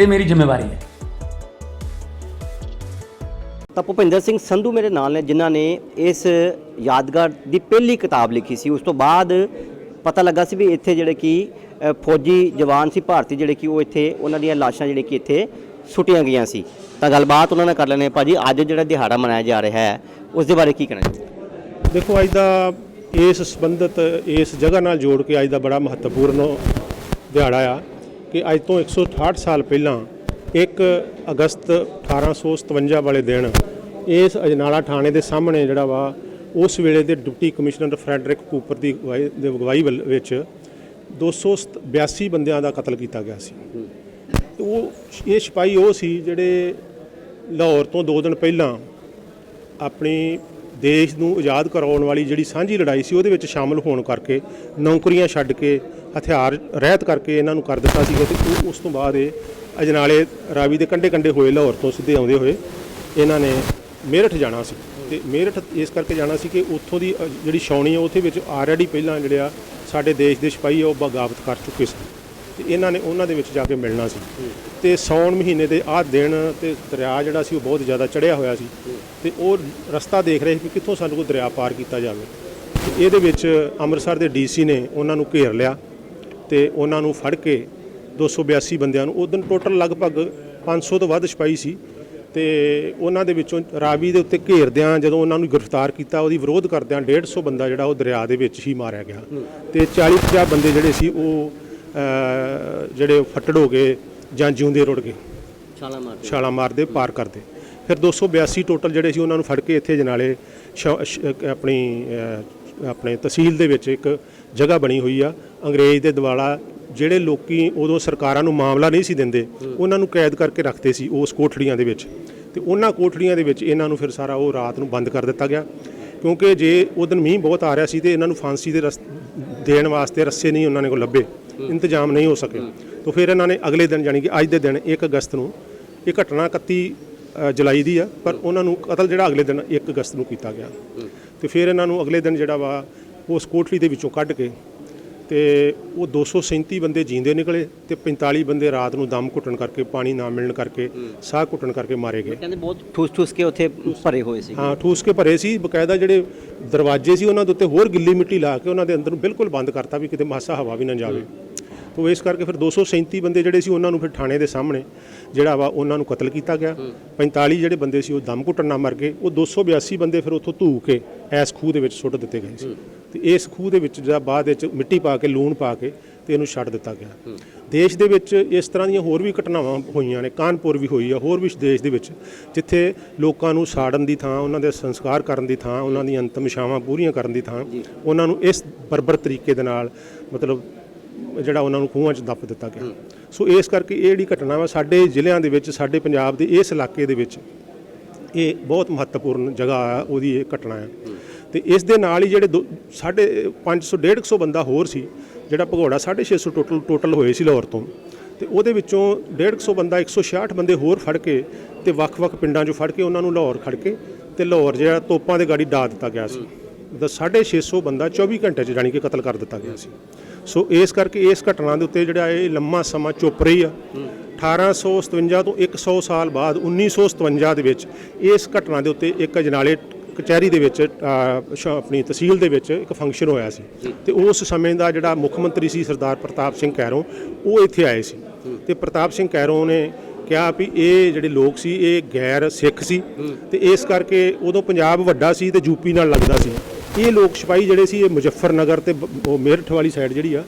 ਇਹ ਮੇਰੀ ਜ਼ਿੰਮੇਵਾਰੀ ਹੈ। ਤਾਂ ਭੁਪਿੰਦਰ ਸਿੰਘ ਸੰਧੂ ਮੇਰੇ ਨਾਲ ਨੇ ਜਿਨ੍ਹਾਂ ਨੇ ਇਸ ਯਾਦਗਾਰ ਦੀ ਪਹਿਲੀ ਕਿਤਾਬ ਲਿਖੀ ਸੀ। ਉਸ ਤੋਂ ਬਾਅਦ ਪਤਾ ਲੱਗਾ ਸੀ ਵੀ ਇੱਥੇ ਜਿਹੜੇ ਕਿ ਫੌਜੀ ਜਵਾਨ ਸੀ ਭਾਰਤੀ ਜਿਹੜੇ ਕਿ ਉਹ ਇੱਥੇ ਉਹਨਾਂ ਦੀਆਂ ਲਾਸ਼ਾਂ ਜਿਹੜੇ ਕਿ ਇੱਥੇ ਸੁੱਟੀਆਂ ਗਈਆਂ ਸੀ। ਤਾਂ ਗੱਲਬਾਤ ਉਹਨਾਂ ਨਾਲ ਕਰ ਲੈਣੇ ਭਾਜੀ। ਅੱਜ ਜਿਹੜਾ ਦਿਹਾੜਾ ਮਨਾਇਆ ਜਾ ਰਿਹਾ ਹੈ ਉਸ ਦੇ ਬਾਰੇ ਕੀ ਕਹਿਣਾ ਦੇਖੋ ਅੱਜ ਦਾ ਇਸ ਸੰਬੰਧਿਤ ਇਸ ਜਗ੍ਹਾ ਨਾਲ ਜੋੜ ਕੇ ਅੱਜ ਦਾ ਬੜਾ ਮਹੱਤਵਪੂਰਨ ਦਿਹਾੜਾ ਆ। ਕਿ ਅੱਜ ਤੋਂ 168 ਸਾਲ ਪਹਿਲਾਂ 1 ਅਗਸਤ 1857 ਵਾਲੇ ਦਿਨ ਇਸ ਅਜਨਾਲਾ ਥਾਣੇ ਦੇ ਸਾਹਮਣੇ ਜਿਹੜਾ ਵਾ, ਉਸ ਵੇਲੇ ਦੇ ਡਿਪਟੀ ਕਮਿਸ਼ਨਰ ਫਰੈਡਰਿਕ ਕੂਪਰ ਦੀ ਅਗਵਾਈ, ਦੇ ਅਗਵਾਈ ਵੱਲ- ਵਿੱਚ 282 ਬੰਦਿਆਂ ਦਾ ਕਤਲ ਕੀਤਾ ਗਿਆ ਸੀ। ਉਹ ਇਹ ਸਿਪਾਹੀ ਉਹ ਸੀ ਜਿਹੜੇ ਲਾਹੌਰ ਤੋਂ 2 ਦਿਨ ਪਹਿਲਾਂ ਆਪਣੀ ਦੇਸ਼ ਨੂੰ ਆਜ਼ਾਦ ਕਰਾਉਣ ਵਾਲੀ ਜਿਹੜੀ ਸਾਂਝੀ ਲੜਾਈ ਸੀ ਉਹਦੇ ਵਿੱਚ ਸ਼ਾਮਲ ਹੋਣ ਕਰਕੇ, ਨੌਕਰੀਆਂ ਛੱਡ ਕੇ, ਹਥਿਆਰ ਰਹਿਤ ਕਰਕੇ ਇਹਨਾਂ ਨੂੰ ਕਰ ਦਿੱਤਾ ਸੀਗਾ ਤੇ ਉਸ ਤੋਂ ਬਾਅਦ ਇਹ ਅਜਨਾਲੇ ਰਾਵੀ ਦੇ ਕੰਢੇ ਕੰਢੇ ਹੋਏ, ਲਾਹੌਰ ਤੋਂ ਸਿੱਧੇ ਆਉਂਦੇ ਹੋਏ ਇਹਨਾਂ ਨੇ ਮੇਰਠ ਜਾਣਾ ਸੀ ਤੇ ਮੇਰਠ ਇਸ ਕਰਕੇ ਜਾਣਾ ਸੀ ਕਿ ਉੱਥੋਂ ਦੀ ਜਿਹੜੀ ਛਾਉਣੀ ਹੈ ਉੱਥੇ ਵਿੱਚ ਆਲਰੇਡੀ ਪਹਿਲਾਂ ਜਿਹੜੇ ਆ ਸਾਡੇ ਦੇਸ਼ ਦੇ ਸਿਪਾਹੀ ਆ, ਉਹ ਬਗਾਵਤ ਕਰ ਚੁੱਕੇ ਸੀ। ਤੇ ਇਹਨਾਂ ਨੇ ਉਹਨਾਂ ਦੇ ਵਿੱਚ ਜਾ ਕੇ ਮਿਲਣਾ ਸੀ। ਤੇ ਸੌਣ ਮਹੀਨੇ ਦੇ ਆਹ ਦਿਨ ਤੇ ਦਰਿਆ ਜਿਹੜਾ ਸੀ ਉਹ ਬਹੁਤ ਜ਼ਿਆਦਾ ਚੜਿਆ ਹੋਇਆ ਸੀ। ਤੇ ਉਹ ਰਸਤਾ ਦੇਖ ਰਹੇ ਸੀ ਕਿ ਕਿੱਥੋਂ ਸਾਨੂੰ ਕੋਈ ਦਰਿਆ ਪਾਰ ਕੀਤਾ ਜਾਵੇ। ਤੇ ਇਹਦੇ ਵਿੱਚ ਅੰਮ੍ਰਿਤਸਰ ਦੇ ਡੀਸੀ ਨੇ ਉਹਨਾਂ ਨੂੰ ਘੇਰ ਲਿਆ ਤੇ ਉਹਨਾਂ ਨੂੰ ਫੜ ਕੇ 282 ਬੰਦਿਆਂ ਨੂੰ ਉਦੋਂ ਟੋਟਲ ਲਗਭਗ 500 ਤੋਂ ਵੱਧ ਸਿਪਾਹੀ ਸੀ। ਤੇ ਉਹਨਾਂ ਦੇ ਵਿੱਚੋਂ ਰਾਵੀ ਦੇ ਉੱਤੇ ਘੇਰਦਿਆਂ ਜਦੋਂ ਉਹਨਾਂ ਨੂੰ ਗ੍ਰਿਫਤਾਰ ਕੀਤਾ, ਉਹਦੀ ਵਿਰੋਧ ਕਰਦਿਆਂ 150 ਬੰਦਾ ਜਿਹੜਾ ਉਹ ਦਰਿਆ ਦੇ ਵਿੱਚ ਹੀ ਮਾਰਿਆ ਗਿਆ। ਤੇ 40 50 ਬੰਦੇ ਜਿਹੜੇ ਸੀ ਉਹ ਜਿਹੜੇ ਫੱਟੜ ਹੋ ਗਏ ਜਾਂ ਜਿਉਂਦੇ ਰੁੜ ਗਏ। ਛਾਲਾ ਮਾਰਦੇ। ਛਾਲਾਂ ਮਾਰਦੇ ਪਾਰ ਕਰਦੇ। ਫਿਰ 282 ਟੋਟਲ ਜਿਹੜੇ ਸੀ ਉਹਨਾਂ ਨੂੰ ਫੜ ਕੇ ਇੱਥੇ ਜਨਾਲੇ ਆਪਣੀ ਆਪਣੇ ਤਹਿਸੀਲ ਦੇ ਵਿੱਚ ਇੱਕ ਜਗ੍ਹਾ ਬਣੀ ਹੋਈ ਆ। ਅੰਗਰੇਜ਼ ਦੇ ਦਿਵਾਲਾ ਜਿਹੜੇ ਲੋਕੀ ਉਦੋਂ ਸਰਕਾਰਾਂ ਨੂੰ ਮਾਮਲਾ ਨਹੀਂ ਸੀ ਦਿੰਦੇ ਉਹਨਾਂ ਨੂੰ ਕੈਦ ਕਰਕੇ ਰੱਖਦੇ ਸੀ ਉਸ ਕੋਠੜੀਆਂ ਦੇ ਵਿੱਚ। ਤੇ ਉਹਨਾਂ ਕੋਠੜੀਆਂ ਦੇ ਵਿੱਚ ਇਹਨਾਂ ਨੂੰ ਫਿਰ ਸਾਰਾ ਉਹ ਰਾਤ ਨੂੰ ਬੰਦ ਕਰ ਦਿੱਤਾ ਗਿਆ। ਕਿਉਂਕਿ ਜੇ ਉਹ ਦਿਨ ਮੀਂਹ ਬਹੁਤ ਆ ਰਿਹਾ ਸੀ ਤੇ ਇਹਨਾਂ ਨੂੰ ਫਾਂਸੀ ਦੇ ਰਸ ਦੇਣ ਵਾਸਤੇ ਰੱਸੇ ਨਹੀਂ ਉਹਨਾਂ ਨੇ ਕੋ ਲੱਭੇ। ਇੰਤਜ਼ਾਮ ਨਹੀਂ ਹੋ ਸਕੇ। ਤਾਂ ਫਿਰ ਇਹਨਾਂ ਨੇ ਅਗਲੇ ਦਿਨ ਜਾਣੀ ਕਿ ਅੱਜ ਦੇ ਦਿਨ 1 ਅਗਸਤ ਨੂੰ ਇਹ ਘਟਨਾ 31 ਅ, ਜੁਲਾਈ ਦੀ ਆ ਪਰ ਉਹਨਾਂ ਨੂੰ ਕਤਲ ਜਿਹੜਾ ਅਗਲੇ ਦਿਨ 1 ਅਗਸਤ ਨੂੰ ਕੀਤਾ ਗਿਆ। ਤੇ ਫਿਰ ਇਹਨਾਂ ਨੂੰ ਅਗਲੇ ਦਿਨ ਜਿਹੜਾ ਵਾ ਉਸ ਕੋਠੜੀ ਦੇ ਵਿੱਚੋਂ ਕੱਢ ਕੇ ਤੇ ਉਹ 237 ਬੰਦੇ ਜੀਂਦੇ ਨਿਕਲੇ ਤੇ 45 ਬੰਦੇ ਰਾਤ ਨੂੰ ਦਮ ਘੁੱਟਣ ਕਰਕੇ ਪਾਣੀ ਨਾ ਮਿਲਣ ਕਰਕੇ ਸਾਹ ਘੁੱਟਣ ਕਰਕੇ ਮਾਰੇ ਗਏ। ਕਹਿੰਦੇ ਬਹੁਤ ਠੂਸ ਠੂਸ ਕੇ ਉੱਥੇ ਭਰੇ ਹੋਏ ਸੀ। ਹਾਂ ਠੂਸ ਕੇ ਭਰੇ ਸੀ। ਬਕਾਇਦਾ ਜਿਹੜੇ ਦਰਵਾਜ਼ੇ ਸੀ ਉਹਨਾਂ ਦੇ ਉੱਤੇ ਹੋਰ ਗਿੱਲੀ ਮਿੱਟੀ ਲਾ ਕੇ ਉਹਨਾਂ ਦੇ ਅੰਦਰ ਨੂੰ ਬਿਲਕੁਲ ਬੰਦ ਕਰਤਾ ਵੀ ਕਿਤੇ ਮਾਸਾ ਹਵਾ ਵੀ ਨਾ ਜਾਵੇ। ਤੋ ਇਸ ਕਰਕੇ ਫਿਰ 237 ਬੰਦੇ ਜਿਹੜੇ ਸੀ ਉਹਨਾਂ ਨੂੰ ਫਿਰ ਥਾਣੇ ਦੇ ਸਾਹਮਣੇ ਜਿਹੜਾ ਵਾ ਉਹਨਾਂ ਨੂੰ ਕਤਲ ਕੀਤਾ ਗਿਆ। 45 ਜਿਹੜੇ ਬੰਦੇ ਸੀ ਉਹ ਦਮ ਘੁੱਟਣ ਨਾਲ ਮਰ ਗਏ। ਉਹ 282 ਬੰਦੇ ਫਿਰ ਉੱਥੋਂ ਧੂ ਕੇ ਐਸ ਖੂਹ ਦੇ ਵਿੱਚ ਸੁੱਟ ਦਿੱਤੇ ਗਏ ਸੀ। ਤੇ ਇਸ ਖੂਹ ਦੇ ਵਿੱਚ ਜਿਹੜਾ ਬਾਅਦ ਵਿੱਚ ਮਿੱਟੀ ਪਾ ਕੇ ਲੂਣ ਪਾ ਕੇ ਤੇ ਇਹਨੂੰ ਛੱਡ ਦਿੱਤਾ ਗਿਆ। ਦੇਸ਼ ਦੇ ਵਿੱਚ ਇਸ ਤਰ੍ਹਾਂ ਦੀਆਂ ਹੋਰ ਵੀ ਘਟਨਾਵਾਂ ਹੋਈਆਂ ਨੇ। ਕਾਨਪੁਰ ਵੀ ਹੋਈ ਆ ਹੋਰ ਵੀ ਦੇਸ਼ ਦੇ ਵਿੱਚ ਜਿੱਥੇ ਲੋਕਾਂ ਨੂੰ ਸਾੜਨ ਦੀ ਥਾਂ ਉਹਨਾਂ ਦੇ ਸੰਸਕਾਰ ਕਰਨ ਦੀ ਥਾਂ ਉਹਨਾਂ ਦੀਆਂ ਅੰਤਮ ਇਛਾਵਾਂ ਪੂਰੀਆਂ ਕਰਨ ਦੀ ਥਾਂ ਉਹਨਾਂ ਨੂੰ ਇਸ ਬਰਬਰ ਤਰੀਕੇ ਦੇ ਨਾਲ ਮਤਲਬ ਜਿਹੜਾ ਉਹਨਾਂ ਨੂੰ ਖੂਹਾਂ 'ਚ ਦੱਬ ਦਿੱਤਾ ਗਿਆ। ਸੋ ਇਸ ਕਰਕੇ ਇਹ ਜਿਹੜੀ ਘਟਨਾ ਵਾ, ਸਾਡੇ ਜ਼ਿਲ੍ਹਿਆਂ ਦੇ ਵਿੱਚ, ਸਾਡੇ ਪੰਜਾਬ ਦੇ ਇਸ ਇਲਾਕੇ ਦੇ ਵਿੱਚ, ਇਹ ਬਹੁਤ ਮਹੱਤਵਪੂਰਨ ਜਗ੍ਹਾ ਆ, ਉਹਦੀ ਇਹ ਘਟਨਾ ਆ। ਤੇ ਇਸ ਦੇ ਨਾਲ ਹੀ ਜਿਹੜੇ ਦੋ- ਸਾਢੇ 500 150 ਬੰਦਾ ਹੋਰ ਸੀ, ਜਿਹੜਾ ਭਗੌੜਾ 650 ਟੋਟਲ ਟੋਟਲ ਹੋਏ ਸੀ ਲਾਹੌਰ ਤੋਂ। ਤੇ ਉਹਦੇ ਵਿੱਚੋਂ 150 ਬੰਦਾ 166 ਬੰਦੇ ਹੋਰ ਫੜ ਕੇ ਤੇ ਵੱਖ-ਵੱਖ ਪਿੰਡਾਂ 'ਚੋਂ ਫੜ ਕੇ ਉਹਨਾਂ ਨੂੰ ਲਾਹੌਰ ਖੜ ਕੇ ਤੇ ਲਾਹੌਰ ਜਿਹੜਾ ਤੋਪਾਂ ਦੇ ਗਾੜੀ ਡਾ ਦਿੱਤਾ ਗਿਆ ਸੀ। ਦਾ 650 ਬੰਦਾ 24 ਘੰਟੇ 'ਚ ਜਾਣੀ ਕਿ ਕਤਲ ਕਰ ਦਿੱਤਾ ਗਿਆ ਸੀ। ਸੋ ਇਸ ਕਰਕੇ ਇਸ ਘਟਨਾ ਦੇ ਉੱਤੇ ਜਿਹੜਾ ਇਹ ਲੰਮਾ ਸਮਾਂ ਚੁੱਪ ਰਹੀ ਆ। 1857 ਤੋਂ 100 ਸਾਲ ਬਾਅਦ 1957 ਦੇ ਵਿੱਚ ਇਸ ਘਟਨਾ ਦੇ ਉੱਤੇ ਇੱਕ ਅਜਨਾਲੇ ਕਚਹਿਰੀ ਦੇ ਵਿੱਚ ਸ਼- ਆਪਣੀ ਤਹਿਸੀਲ ਦੇ ਵਿੱਚ ਇੱਕ ਫੰਕਸ਼ਨ ਹੋਇਆ ਸੀ। ਤੇ ਉਸ ਸਮੇਂ ਦਾ ਜਿਹੜਾ ਮੁੱਖ ਮੰਤਰੀ ਸੀ ਸਰਦਾਰ ਪ੍ਰਤਾਪ ਸਿੰਘ ਕੈਰੋਂ, ਉਹ ਇੱਥੇ ਆਏ ਸੀ। ਤੇ ਪ੍ਰਤਾਪ ਸਿੰਘ ਕੈਰੋਂ ਨੇ ਕਿਹਾ ਵੀ ਇਹ ਜਿਹੜੇ ਲੋਕ ਸੀ, ਇਹ ਗੈਰ ਸਿੱਖ ਸੀ। ਤੇ ਇਸ ਕਰਕੇ ਉਦੋਂ ਪੰਜਾਬ ਵੱਡਾ ਸੀ ਤੇ ਯੂਪੀ ਨਾਲ ਲੱਗਦਾ ਸੀ। ਇਹ ਲੋਕ ਸਿਪਾਹੀ ਜਿਹੜੇ ਸੀ, ਇਹ ਮੁਜ਼ੱਫਰਨਗਰ ਤੇ ਉਹ ਮੇਰਠ ਵਾਲੀ ਸਾਈਡ ਜਿਹੜੀ ਆ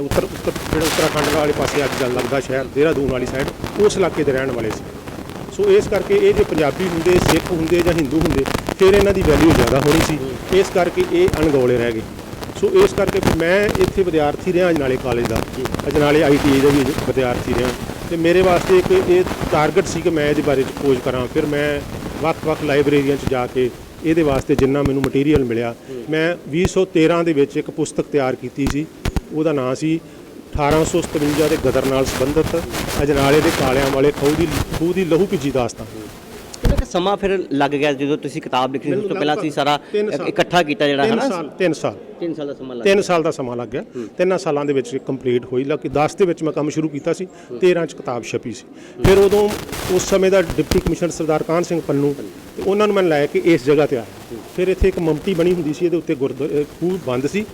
ਉੱਤਰ ਉੱਤਰ, ਜਿਹੜਾ ਉੱਤਰਾਖੰਡ ਵਾਲੇ ਪਾਸੇ ਅੱਜ ਗੱਲ ਲੱਗਦਾ ਸ਼ਹਿਰ, ਦੇਹਰਾਦੂਨ ਵਾਲੀ ਸਾਈਡ ਉਸ ਇਲਾਕੇ ਦੇ ਰਹਿਣ ਵਾਲੇ ਸੀ। ਸੋ ਇਸ ਕਰਕੇ ਇਹ ਜੇ ਪੰਜਾਬੀ ਹੁੰਦੇ, ਸਿੱਖ ਹੁੰਦੇ ਜਾਂ ਹਿੰਦੂ ਹੁੰਦੇ, ਫਿਰ ਇਹਨਾਂ ਦੀ ਵੈਲਿਊ ਜ਼ਿਆਦਾ ਹੋਣੀ ਸੀ। ਇਸ ਕਰਕੇ ਇਹ ਅਣਗੌਲੇ ਰਹਿ ਗਏ। ਸੋ ਇਸ ਕਰਕੇ ਮੈਂ ਇੱਥੇ ਵਿਦਿਆਰਥੀ ਰਿਹਾ, ਅਜਨਾਲੇ ਕਾਲਜ ਦਾ। ਅਜਨਾਲੇ ਆਈਟੀਆਈ ਦਾ ਵੀ ਵਿਦਿਆਰਥੀ ਰਿਹਾ। ਤੇ ਮੇਰੇ ਵਾਸਤੇ ਇੱਕ ਇਹ ਟਾਰਗੇਟ ਸੀ ਕਿ ਮੈਂ ਇਹਦੇ ਬਾਰੇ ਚ ਖੋਜ ਕਰਾਂ। ਫਿਰ ਮੈਂ ਵੱਖ-ਵੱਖ ਲਾਇਬ੍ਰੇਰੀਆਂ 'ਚ ਜਾ ਕੇ ਇਹਦੇ ਵਾਸਤੇ ਜਿੰਨਾ ਮੈਨੂੰ ਮਟੀਰੀਅਲ ਮਿਲਿਆ। ਮੈਂ 2013 ਦੇ ਵਿੱਚ ਇੱਕ ਪੁਸਤਕ ਤਿਆਰ ਕੀਤੀ ਸੀ। ਉਹਦਾ ਨਾਂ ਸੀ 1857 ਦੇ ਗਦਰ ਨਾਲ ਸੰਬੰਧਿਤ ਅਜਨਾਲੇ ਦੇ ਕਾਲਿਆਂ ਵਾਲੇ ਖੂਹ ਦੀ ਖੂਹ ਦੀ ਲਹੂ ਭਿੱਜੀ ਦਾਸਤਾਨ। ਸਮਾਂ ਫਿਰ ਲੱਗ ਗਿਆ ਜਦੋਂ ਤੁਸੀਂ ਕਿਤਾਬ ਲਿਖੀ ਉਸ ਤੋਂ ਪਹਿਲਾਂ ਤੁਸੀਂ ਸਾਰਾ। ਇਕੱਠਾ ਕੀਤਾ ਜਿਹੜਾ ਹੈ ਨਾ ਸਾਲ ਤਿੰਨ ਸਾਲ। 3 ਸਾਲ ਦਾ ਸਮਾਂ ਲੱਗ ਤਿੰਨ ਸਾਲ ਦਾ ਸਮਾਂ ਲੱਗ ਗਿਆ। ਤਿੰਨਾਂ ਸਾਲਾਂ ਦੇ ਵਿੱਚ ਕੰਪਲੀਟ ਹੋਈ। ਲੱਗੀ 10 ਦੇ ਵਿੱਚ ਮੈਂ ਕੰਮ ਸ਼ੁਰੂ ਕੀਤਾ ਸੀ 13 ਚ ਕਿਤਾਬ ਛਪੀ ਸੀ। ਫਿਰ ਉਦੋਂ ਉਸ ਸਮੇਂ ਦਾ ਡਿਪਟੀ ਕਮਿਸ਼ਨਰ ਸਰਦਾਰ ਕਾਹਨ ਸਿੰਘ ਪੰਨੂ ਤੇ ਉਹਨਾਂ ਨੂੰ ਮੈਂ ਲੈ ਕੇ ਇਸ ਜਗ੍ਹਾ ਤੇ ਆਇਆ। ਫਿਰ ਇੱਥੇ ਇੱਕ ਮਮਟੀ ਬਣੀ ਹੁੰਦੀ ਸੀ ਇਹਦੇ ਉੱਤੇ ਗੁਰਦੁਆਰਾ ਖੂਹ ਬੰਦ ਸੀ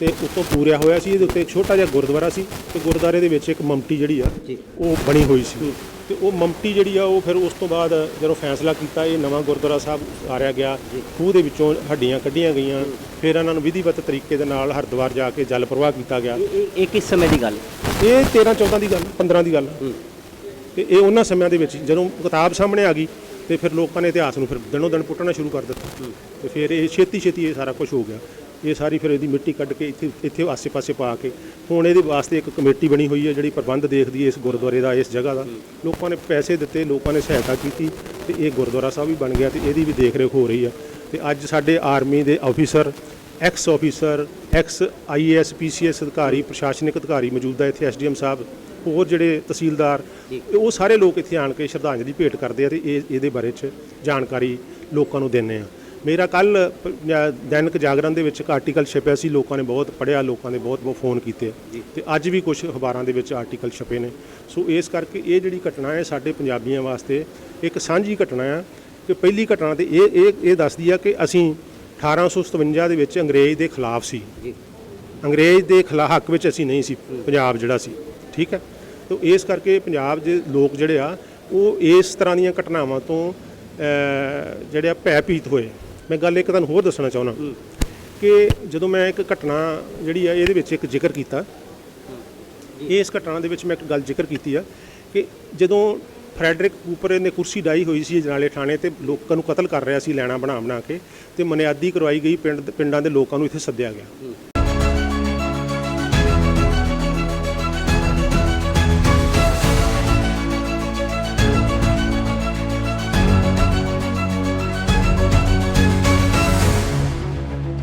ਤੇ ਉੱਤੋਂ ਪੂਰਿਆ ਹੋਇਆ ਸੀ। ਇਹਦੇ ਉੱਤੇ ਇੱਕ ਛੋਟਾ ਜਿਹਾ ਗੁਰਦੁਆਰਾ ਸੀ ਤੇ ਗੁਰਦੁਆਰੇ ਦੇ ਵਿੱਚ ਇੱਕ ਮਮਟੀ ਜਿਹੜੀ ਆ ਉਹ ਬਣੀ ਹੋਈ ਸੀ। ਤੇ ਉਹ ਮਮਟੀ ਜਿਹੜੀ ਆ ਉਹ ਫਿਰ ਉਸ ਤੋਂ ਬਾਅਦ ਜਦੋਂ ਫੈਸਲਾ ਕੀਤਾ ਇਹ ਨਵਾਂ ਗੁਰਦੁਆਰਾ ਸਾਹਿਬ ਆਰਿਆ ਗਿਆ ਖੂਹ ਦੇ ਵਿੱਚੋਂ ਹੱਡੀਆਂ ਕੱਢੀਆਂ ਗਈਆਂ। ਫਿਰ ਇਹਨਾਂ ਨੂੰ ਵਿਧੀਵਤ ਤਰੀਕੇ ਦੇ ਨਾਲ ਹਰਿਦੁਆਰ ਜਾ ਕੇ ਜਲ ਪ੍ਰਵਾਹ ਕੀਤਾ ਗਿਆ। ਇਹ ਇਹ ਕਿਸ ਸਮੇਂ ਦੀ ਗੱਲ? ਇਹ 13 14 ਦੀ ਗੱਲ 15 ਦੀ ਗੱਲ। ਤੇ ਇਹ ਉਹਨਾਂ ਸਮਿਆਂ ਦੇ ਵਿੱਚ ਜਦੋਂ ਕਿਤਾਬ ਸਾਹਮਣੇ ਆ ਗਈ ਤੇ ਫਿਰ ਲੋਕਾਂ ਨੇ ਇਤਿਹਾਸ ਨੂੰ ਫਿਰ ਦਿਨੋਂ ਦਿਨ ਪੁੱਟਣਾ ਸ਼ੁਰੂ ਕਰ ਦਿੱਤਾ। ਤੇ ਫਿਰ ਇਹ ਛੇਤੀ ਛੇਤੀ ਇਹ ਸਾਰਾ ਕੁਝ ਹੋ ਗਿਆ। ਇਹ ਸਾਰੀ ਫਿਰ ਇਹਦੀ ਮਿੱਟੀ ਕੱਢ ਕੇ ਇੱਥੇ ਇੱਥੇ ਆਸੇ-ਪਾਸੇ ਪਾ ਕੇ। ਹੁਣ ਇਹਦੇ ਵਾਸਤੇ ਇੱਕ ਕਮੇਟੀ ਬਣੀ ਹੋਈ ਹੈ ਜਿਹੜੀ ਪ੍ਰਬੰਧ ਦੇਖਦੀ ਹੈ ਇਸ ਗੁਰਦੁਆਰੇ ਦਾ, ਇਸ ਜਗ੍ਹਾ ਦਾ। ਲੋਕਾਂ ਨੇ ਪੈਸੇ ਦਿੱਤੇ, ਲੋਕਾਂ ਨੇ ਸਹਾਇਤਾ ਕੀਤੀ ਤੇ ਇਹ ਗੁਰਦੁਆਰਾ ਸਾਹਿਬ ਵੀ ਬਣ ਗਿਆ ਤੇ ਇਹਦੀ ਵੀ ਦੇਖ-ਰੇਖ ਹੋ ਰਹੀ ਆ ਤੇ ਅੱਜ ਸਾਡੇ ਆਰਮੀ ਦੇ officer ex officer ex IAS PCS ਅਧਿਕਾਰੀ, ਪ੍ਰਸ਼ਾਸਨਿਕ ਅਧਿਕਾਰੀ ਮੌਜੂਦਾ ਇੱਥੇ ਐਸਡੀਐਮ ਸਾਹਿਬ। ਹੋਰ ਜਿਹੜੇ ਤਹਿਸੀਲਦਾਰ ਉਹ ਸਾਰੇ ਲੋਕ ਇੱਥੇ ਆਣ ਕੇ ਸ਼ਰਧਾਂਜਲੀ ਭੇਟ ਕਰਦੇ ਆ ਤੇ ਇਹ ਇਹਦੇ ਬਾਰੇ ਚ ਜਾਣਕਾਰੀ ਲੋਕਾਂ ਨੂੰ ਦਿੰਦੇ ਆ। ਮੇਰਾ ਕੱਲ ਦੈਨਿਕ ਜਾਗਰਣ ਦੇ ਵਿੱਚ ਇੱਕ ਆਰਟੀਕਲ ਛਪਿਆ ਸੀ ਲੋਕਾਂ ਨੇ ਬਹੁਤ ਪੜ੍ਹਿਆ ਲੋਕਾਂ ਨੇ ਬਹੁਤ ਬਹੁਤ ਫੋਨ ਕੀਤੇ। ਤੇ ਅੱਜ ਵੀ ਕੁਝ ਅਖਬਾਰਾਂ ਦੇ ਵਿੱਚ ਆਰਟੀਕਲ ਛਪੇ ਨੇ। ਸੋ ਇਸ ਕਰਕੇ ਇਹ ਜਿਹੜੀ ਘਟਨਾ ਹੈ ਸਾਡੇ ਪੰਜਾਬੀਆਂ ਵਾਸਤੇ ਇੱਕ ਸਾਂਝੀ ਘਟਨਾ ਆ। ਕਿ ਪਹਿਲੀ ਘਟਨਾ ਤੇ ਇਹ ਇਹ ਇਹ ਦੱਸਦੀ ਆ ਕਿ ਅਸੀਂ 1857 ਦੇ ਵਿੱਚ ਅੰਗਰੇਜ਼ ਦੇ ਖਿਲਾਫ ਸੀ। ਅੰਗਰੇਜ਼ ਦੇ ਖਿਲਾਫ ਹੱਕ ਵਿੱਚ ਅਸੀਂ ਨਹੀਂ ਸੀ ਪੰਜਾਬ ਜਿਹੜਾ ਸੀ। ਠੀਕ ਹੈ? ਤਾਂ ਇਸ ਕਰਕੇ ਪੰਜਾਬ ਦੇ ਲੋਕ ਜਿਹੜੇ ਆ ਉਹ ਇਸ ਤਰ੍ਹਾਂ ਦੀਆਂ ਘਟਨਾਵਾਂ ਤੋਂ ਜਿਹੜੇ ਆ ਭੈਭੀਤ ਹੋਏ। ਮੈਂ ਗੱਲ ਇੱਕ ਤੁਹਾਨੂੰ ਹੋਰ ਦੱਸਣਾ ਚਾਹੁੰਦਾ। ਕਿ ਜਦੋਂ ਮੈਂ ਇੱਕ ਘਟਨਾ ਜਿਹੜੀ ਆ ਇਹਦੇ ਵਿੱਚ ਇੱਕ ਜ਼ਿਕਰ ਕੀਤਾ। ਇਸ ਘਟਨਾ ਦੇ ਵਿੱਚ ਮੈਂ ਇੱਕ ਗੱਲ ਜ਼ਿਕਰ ਕੀਤੀ ਆ ਕਿ ਜਦੋਂ ਫਰੈਡਰਿਕ ਕੂਪਰ ਨੇ ਕੁਰਸੀ ਡਾਈ ਹੋਈ ਸੀ ਜਨਾਲੇ ਥਾਣੇ ਤੇ ਲੋਕਾਂ ਨੂੰ ਕਤਲ ਕਰ ਰਿਹਾ ਸੀ ਲੈਣਾ ਬਣਾ ਬਣਾ ਕੇ ਤੇ ਮਨਿਆਦੀ ਕਰਵਾਈ ਗਈ ਪਿੰਡ ਪਿੰਡਾਂ ਦੇ ਲੋਕਾਂ ਨੂੰ ਇੱਥੇ ਸੱਦਿਆ ਗਿਆ।